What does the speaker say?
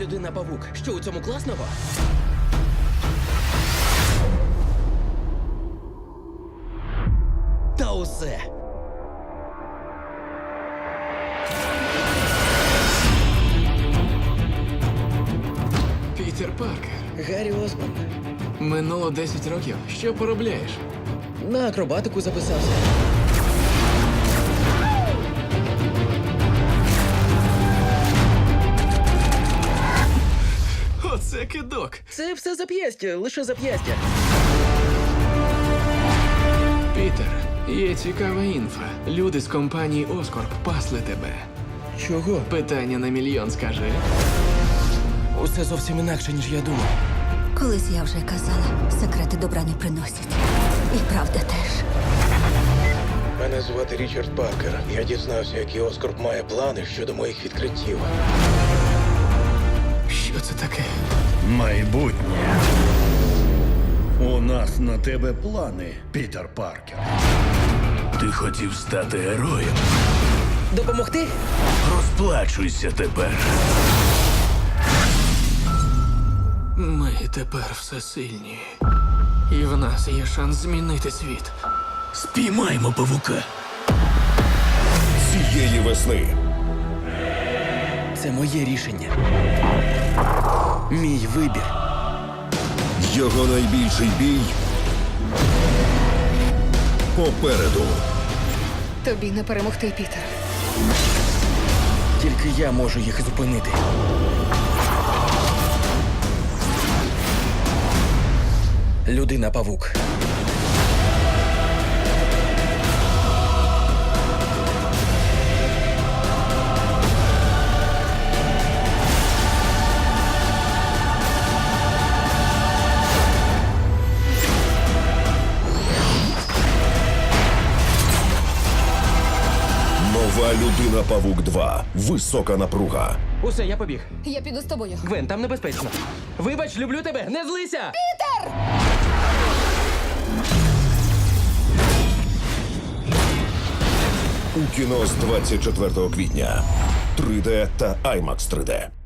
людина павук. Що у цьому класного? Та усе. Пітер Паркер. Гаррі Осборн. Минуло 10 років. Що поробляєш? На акробатику записався. Оце кидок. Це все зап'ястя, лише зап'ястя. Пітер, є цікава інфа. Люди з компанії Оскорб пасли тебе. Чого? Питання на мільйон скажи. Усе зовсім інакше, ніж я думав. Колись я вже казала, секрети добра не приносять. І правда теж. Мене звати Річард Паркер. Я дізнався, який Оскорб має плани щодо моїх відкриттів. Майбутнє. У нас на тебе плани, Пітер Паркер. Ти хотів стати героєм. Допомогти? Розплачуйся тепер. Ми тепер всесильні. І в нас є шанс змінити світ. Спіймаймо павука. цієї весни. Це моє рішення. Мій вибір. Його найбільший бій попереду. Тобі не перемогти, Пітер. Тільки я можу їх зупинити. Людина павук. Нова людина Павук 2. Висока напруга. Усе, я побіг. Я піду з тобою. Гвен, там небезпечно. Вибач, люблю тебе. Не злися! Пітер! У кіно з 24 квітня. 3D та IMAX 3D.